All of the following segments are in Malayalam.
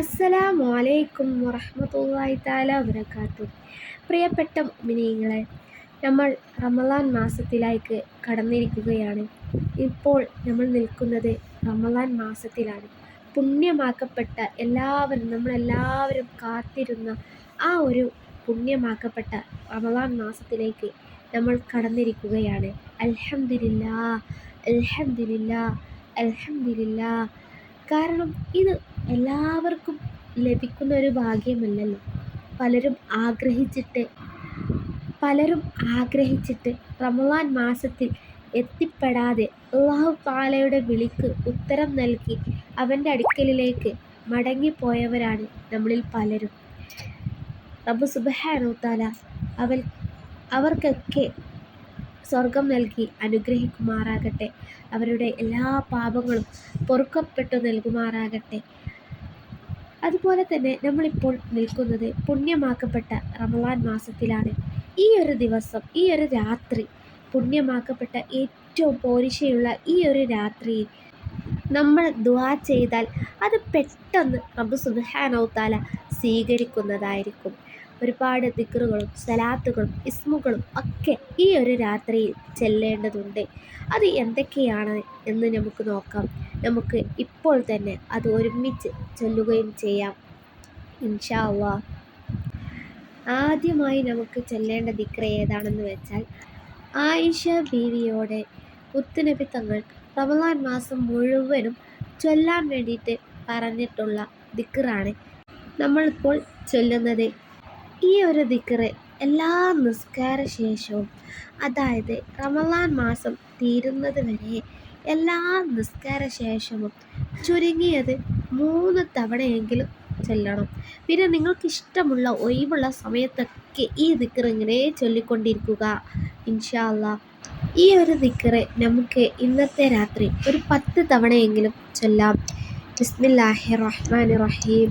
അസ്സലാമു അലൈക്കും വറഹ്മത്തുള്ളാഹി താല വബറകാത്തു. പ്രിയപ്പെട്ട മിനിയങ്ങളെ നമ്മൾ റമലാൻ മാസത്തിലേക്ക് കടന്നിരിക്കുകയാണ്. ഇപ്പോൾ നമ്മൾ നിൽക്കുന്നത് റമലാൻ മാസത്തിലാണ്. പുണ്യമാക്കപ്പെട്ട എല്ലാവരും നമ്മളെല്ലാവരും കാത്തിരുന്ന ആ ഒരു പുണ്യമാക്കപ്പെട്ട റമലാൻ മാസത്തിലേക്ക് നമ്മൾ കടന്നിരിക്കുകയാണ്. അൽഹംദുലില്ലാ അൽഹംദുലില്ലാ അൽഹംദുലില്ലാ കാരണം ഇത് എല്ലാവർക്കും ലഭിക്കുന്ന ഒരു ഭാഗ്യമല്ലല്ലോ. പലരും ആഗ്രഹിച്ചിട്ട് പലരും ആഗ്രഹിച്ചിട്ട് റമളാൻ മാസത്തിൽ എത്തിപ്പെടാതെ അള്ളാഹു താലയുടെ വിളിക്ക് ഉത്തരം നൽകി അവന്റെ അടുക്കലിലേക്ക് മടങ്ങിപ്പോയവരാണ് നമ്മളിൽ പലരും. റബ്ബ് സുബ്ഹാനഹു താല അവൽ അവർക്കൊക്കെ സ്വർഗം നൽകി അനുഗ്രഹിക്കുമാറാകട്ടെ. അവരുടെ എല്ലാ പാപങ്ങളും പൊറുക്കപ്പെട്ടു നൽകുമാറാകട്ടെ. അതുപോലെ തന്നെ നമ്മളിപ്പോൾ നിൽക്കുന്നത് പുണ്യമാക്കപ്പെട്ട റമളാൻ മാസത്തിലാണ്. ഈ ഒരു ദിവസം ഈ ഒരു രാത്രി പുണ്യമാക്കപ്പെട്ട ഏറ്റവും പോരിശയുള്ള ഈ ഒരു രാത്രിയിൽ നമ്മൾ ദുആ ചെയ്താൽ അത് പെട്ടെന്ന് റബ്ബ് സുബ്ഹാനഹു തആല സ്വീകരിക്കുന്നതായിരിക്കും. ഒരുപാട് ദിക്റുകളും സലാത്തുകളും ഇസ്മുകളും ഒക്കെ ഈ ഒരു രാത്രിയിൽ ചെല്ലേണ്ടതുണ്ട്. അത് എന്തൊക്കെയാണ് എന്ന് നമുക്ക് നോക്കാം. നമുക്ക് ഇപ്പോൾ തന്നെ അത് ഒരുമിച്ച് ചൊല്ലുകയും ചെയ്യാം. ഇൻഷാ അള്ളാ ആദ്യമായി നമുക്ക് ചൊല്ലേണ്ട ദിക്ര ഏതാണെന്ന് വെച്ചാൽ ആയിഷ ബീവിയോടെ മുത്തുനബി തങ്ങൾ റമദാൻ മാസം മുഴുവനും ചൊല്ലാൻ വേണ്ടിയിട്ട് പറഞ്ഞിട്ടുള്ള ദിക്റാണ്. നമ്മളിപ്പോൾ ചൊല്ലുന്നത് ഈ ഒരു ദിക്കറ് എല്ലാ നിസ്കാര ശേഷവും അതായത് റമലാൻ മാസം തീരുന്നത് വരെ എല്ലാ നിസ്കാര ശേഷവും ചുരുങ്ങിയത് മൂന്ന് തവണയെങ്കിലും ചൊല്ലണം. പിന്നെ നിങ്ങൾക്ക് ഇഷ്ടമുള്ള ഒഴിവുള്ള സമയത്തൊക്കെ ഈ ദിക്കർ ഇങ്ങനെ ചൊല്ലിക്കൊണ്ടിരിക്കുക. ഇൻഷാല്ല ഈ ഒരു ദിക്റ് നമുക്ക് ഇന്നത്തെ രാത്രി ഒരു പത്ത് തവണയെങ്കിലും ചൊല്ലാം. ബിസ്മില്ലാഹി റഹ്മാൻ റഹീം.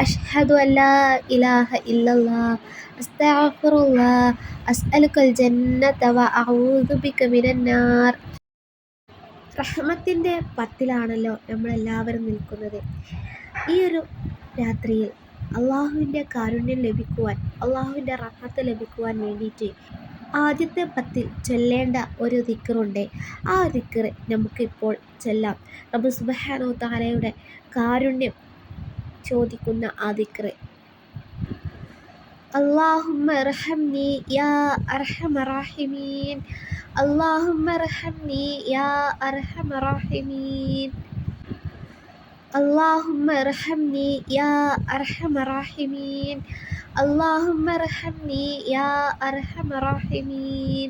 അഷ്ഹദു അല്ലാ ഇലാഹ ഇല്ലല്ലാ അസ്തഗ്ഫിറുല്ലാ അസ്അലുക്കൽ ജന്നത വ അഊദു ബിക മിനന്നാർ റഹ്മത്തിന്റെ പത്തിലാണല്ലോ നമ്മളെല്ലാവരും നിൽക്കുന്നത്. ഈ ഒരു രാത്രിയിൽ അള്ളാഹുവിന്റെ കാരുണ്യം ലഭിക്കുവാൻ അള്ളാഹുവിന്റെ റഹ്മത്ത് ലഭിക്കുവാൻ വേണ്ടിയിട്ട് ആദ്യത്തെ പത്തിൽ ചൊല്ലേണ്ട ഒരു ദിക്റുണ്ട്. ആ ദിക്റ് നമുക്കിപ്പോൾ ചൊല്ലാം. റബ്ബു സുബ്ഹാനഹു താരയുടെ കാരുണ്യം ചോദിക്കുന്ന ആ ദിക്റ് اللهم ارحمني يا أرحم الراحمين اللهم ارحمني يا أرحم الراحمين اللهم ارحمني يا أرحم الراحمين اللهم ارحمني يا أرحم الراحمين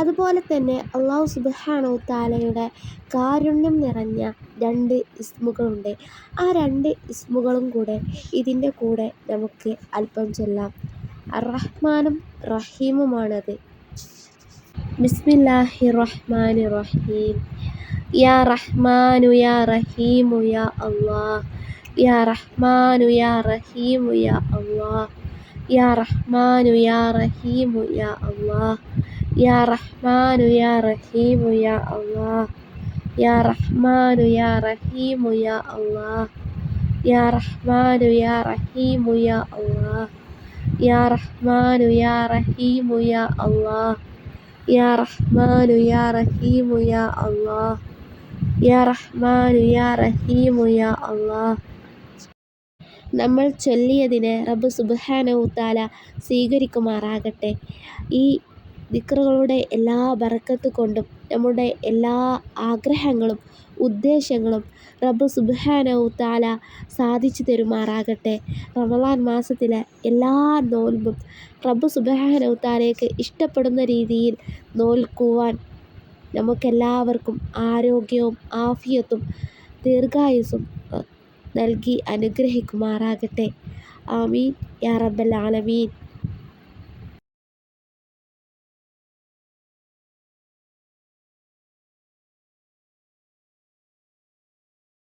അതുപോലെ തന്നെ അള്ളാഹു സുബ്ഹാനഹു താലയുടെ കാരുണ്യം നിറഞ്ഞ രണ്ട് ഇസ്മുകളുണ്ട്. ആ രണ്ട് ഇസ്മുകളും കൂടെ ഇതിന്റെ കൂടെ നമുക്ക് അല്പം ചൊല്ലാം. അർ-റഹ്മാനും റഹീമുമാണത്. ബിസ്മില്ലാഹി റഹ്മാനി റഹീം യാ റഹ്മാനു യാ റഹീമു യാ അല്ലാഹ് യാ റഹ്മാനു യാ റഹീമു യാ അല്ലാഹ് യാ റഹ്മാനു യാ റഹീമു യാ അല്ലാഹ് യാ റഹ്മാനു യാ റഹീമു യാ അല്ലാഹ് യാ റഹ്മാനു യാ റഹീമു യാ അല്ലാഹ് യാ റഹ്മാനു യാ റഹീമു യാ അല്ലാഹ് യാ റഹ്മാനു യാ റഹീമു യാ അല്ലാഹ് യാ റഹ്മാനു യാ റഹീമു യാ അല്ലാഹ് യാ റഹ്മാനു യാ റഹീമു യാ അല്ലാഹ് നമ്മൾ ചൊല്ലിയതിനെ റബ്ബ് സുബ്ഹാനഹു തആല സ്വീകരിക്കുമാറാകട്ടെ. ഈ ദിക്റുകളുടെ എല്ലാ ബറക്കത്ത് കൊണ്ടും നമ്മുടെ എല്ലാ ആഗ്രഹങ്ങളും ഉദ്ദേശങ്ങളും റബ്ബ് സുബ്ഹാനഹു തആല സാധിച്ചു തരുമാറാകട്ടെ. റമളാൻ മാസത്തിലെ എല്ലാ നോൽമ്പും റബ്ബ് സുബ്ഹാനഹു തആലയ്ക്ക് ഇഷ്ടപ്പെടുന്ന രീതിയിൽ നോൽക്കുവാൻ നമുക്കെല്ലാവർക്കും ആരോഗ്യവും ആഫിയത്തും ദീർഘായുസും നൽകി അനുഗ്രഹിക്കുമാറാകട്ടെ. ആമീൻ. യാ റബ്ബൽ ആലമീൻ.